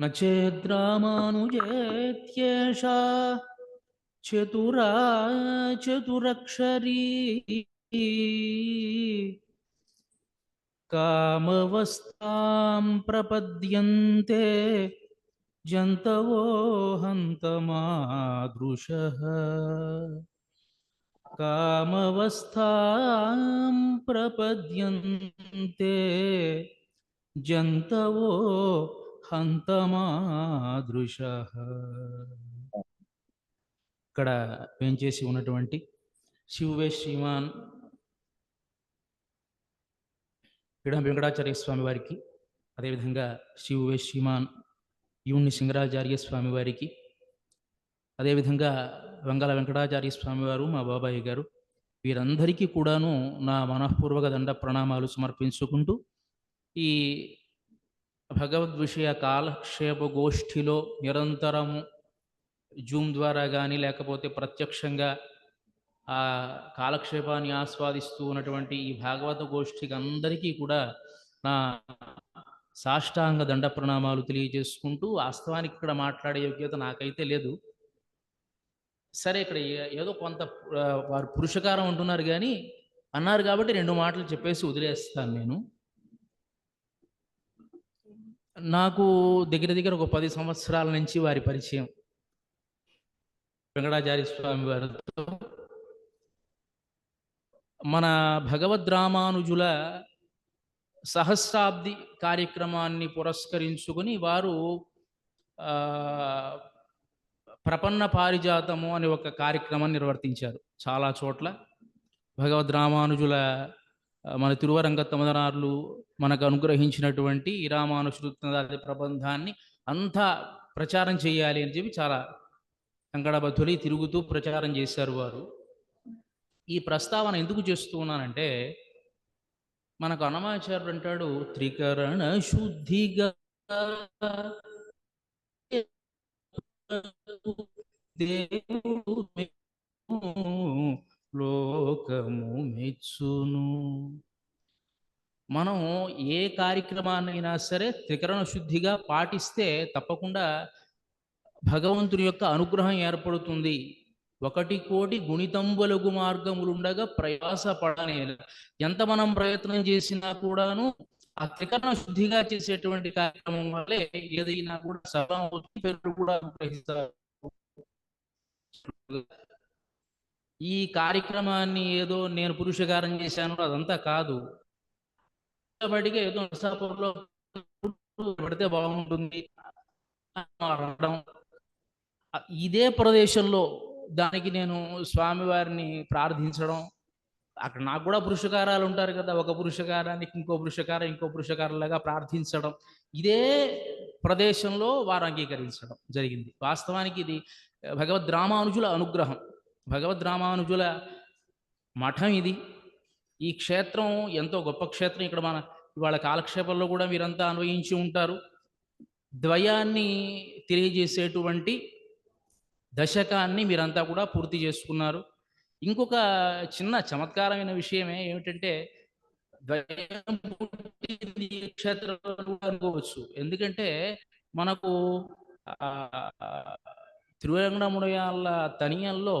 न चेद्रामानुजेत्येषा चतुरा चतुरक्षरी। कामवस्थां प्रपद्य जन्तवो हन्तमादृशः। कामवस्थां प्रपद्यन्ते जन्तवो హంతమాదృశ. ఇక్కడ వేంచేసి ఉన్నటువంటి శివే శ్రీమాన్ పిడ వెంకటాచార్య స్వామి వారికి అదేవిధంగా శివే శ్రీమాన్ యూని సింగరాచార్య స్వామి వారికి అదేవిధంగా వెంగళ వెంకటాచార్య స్వామి వారు మా బాబాయ్ గారు వీరందరికీ కూడాను నా మనఃపూర్వక దండ ప్రణామాలు సమర్పించుకుంటూ ఈ భగవద్ విషయ కాలక్షేప గోష్ఠిలో నిరంతరము జూమ్ ద్వారా కానీ లేకపోతే ప్రత్యక్షంగా ఆ కాలక్షేపాన్ని ఆస్వాదిస్తూ ఉన్నటువంటి ఈ భాగవత గోష్ఠికి అందరికీ కూడా నా సాష్టాంగ దండ ప్రణామాలు తెలియజేసుకుంటూ వాస్తవానికి ఇక్కడ మాట్లాడే యోగ్యత నాకైతే లేదు. సరే ఇక్కడ ఏదో కొంత వారు పురుషకారం అంటున్నారు కానీ అన్నారు కాబట్టి రెండు మాటలు చెప్పేసి వదిలేస్తాను నేను. నాకు దగ్గర దగ్గర ఒక పది సంవత్సరాల నుంచి వారి పరిచయం. వెంకటాచార్య స్వామి వారితో. మన భగవద్ రామానుజుల సహస్రాబ్ది కార్యక్రమాన్ని పురస్కరించుకుని వారు ప్రపన్న పారిజాతము అనే ఒక కార్యక్రమాన్ని నిర్వర్తించారు. చాలా చోట్ల భగవద్ రామానుజుల మన తిరువరంగ తమదనార్లు మనకు అనుగ్రహించినటువంటి ఈ ప్రబంధాన్ని అంతా ప్రచారం చేయాలి అని చెప్పి చాలా కంకణబద్ధులై తిరుగుతూ ప్రచారం చేశారు వారు. ఈ ప్రస్తావన ఎందుకు చేస్తూ ఉన్నానంటే మనకు అన్నమాచార్యుడు అంటాడు త్రికరణ శుద్ధిగా దేవుడు లోకము మెచ్చు మనం ఏ కార్యక్రమాన్నైనా సరే త్రికరణ శుద్ధిగా పాటిస్తే తప్పకుండా భగవంతుని యొక్క అనుగ్రహం ఏర్పడుతుంది. ఒకటి కోటి గుణితంబులగు మార్గములుండగా ప్రయాస పడనే ఎంత మనం ప్రయత్నం చేసినా కూడాను ఆ త్రికరణ శుద్ధిగా చేసేటువంటి కార్యక్రమం వల్లే ఏదైనా కూడా సఫలం అవుతుంది పేరు కూడా అనుగ్రహిస్తారు. ఈ కార్యక్రమాన్ని ఏదో నేను పురుషకారం చేశాను అదంతా కాదు. బయటికి ఏదో నరసాపురంలో పెడితే బాగుంటుంది అనడం. ఇదే ప్రదేశంలో దానికి నేను స్వామివారిని ప్రార్థించడం. అక్కడ నాకు కూడా పురుషకారాలు ఉంటారు కదా ఒక పురుషకారానికి ఇంకో పురుషకారం ఇంకో పురుషకారంలాగా ప్రార్థించడం. ఇదే ప్రదేశంలో వారు అంగీకరించడం జరిగింది. వాస్తవానికి ఇది భగవద్ రామానుజుల అనుగ్రహం. భగవద్ రామానుజుల మఠం ఇది. ఈ క్షేత్రం ఎంతో గొప్ప క్షేత్రం ఇక్కడ మన ఇవాళ కాలక్షేపంలో కూడా మీరంతా అన్వయించి ఉంటారు. ద్వయాన్ని తెలియజేసేటువంటి దశకాన్ని మీరంతా కూడా పూర్తి చేసుకున్నారు. ఇంకొక చిన్న చమత్కారమైన విషయమే ఏమిటంటే ద్వయం ఈ క్షేత్రంలో అనుకోవచ్చు. ఎందుకంటే మనకు ఆ, తనియంలో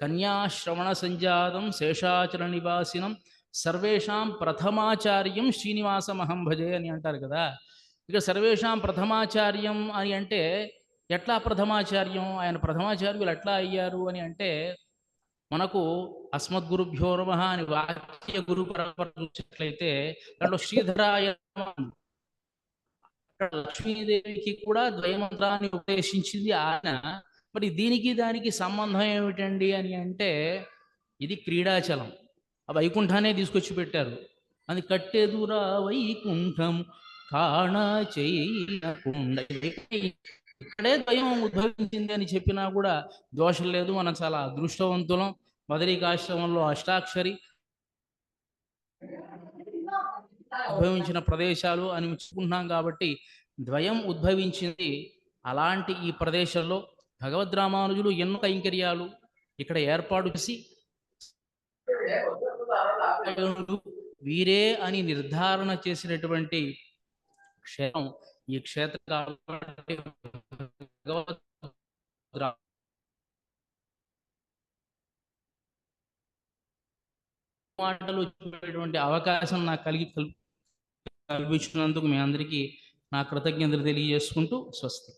కన్యాశ్రవణ సంజాతం శేషాచల నివాసినం సర్వేషాం ప్రథమాచార్యం శ్రీనివాసమహం భజే అని అంటారు కదా ఇక సర్వేషాం ప్రథమాచార్యం అని అంటే ఎట్లా ప్రథమాచార్యం ఆయన ప్రథమాచార్యులు ఎట్లా అయ్యారు అని అంటే మనకు అస్మద్గురుభ్యో నమ అని వాక్య గురు పరంపర చూసినట్లయితే దాంట్లో శ్రీధరాయ లక్ష్మీదేవికి కూడా ద్వయమంత్రాన్ని ఉపదేశించింది ఆయన మరి దీనికి దానికి సంబంధం ఏమిటండి అని అంటే ఇది క్రీడాచలం. ఆ వైకుంఠానే తీసుకొచ్చి పెట్టారు. అది కట్టెదురా వైకుంఠం కాణ చేయకుండా ఇక్కడే ద్వయం ఉద్భవించింది అని చెప్పినా కూడా దోషం లేదు. మనం చాలా అదృష్టవంతులం. మదరికాశ్రమంలో అష్టాక్షరి ఉద్భవించిన ప్రదేశాలు అని చెప్పుకుంటున్నాం కాబట్టి ద్వయం ఉద్భవించింది అలాంటి ఈ ప్రదేశంలో భగవద్ రామానుజులు ఎన్నో కైంకర్యాలు ఇక్కడ ఏర్పాటు చేసి వీరే అని నిర్ధారణ చేసినటువంటి క్షేత్రం ఈ క్షేత్ర మాటలు చెప్పేటువంటి అవకాశం నాకు కలిగి కల్పించినందుకు మీ అందరికీ నా కృతజ్ఞతలు తెలియజేసుకుంటూ స్వస్తి.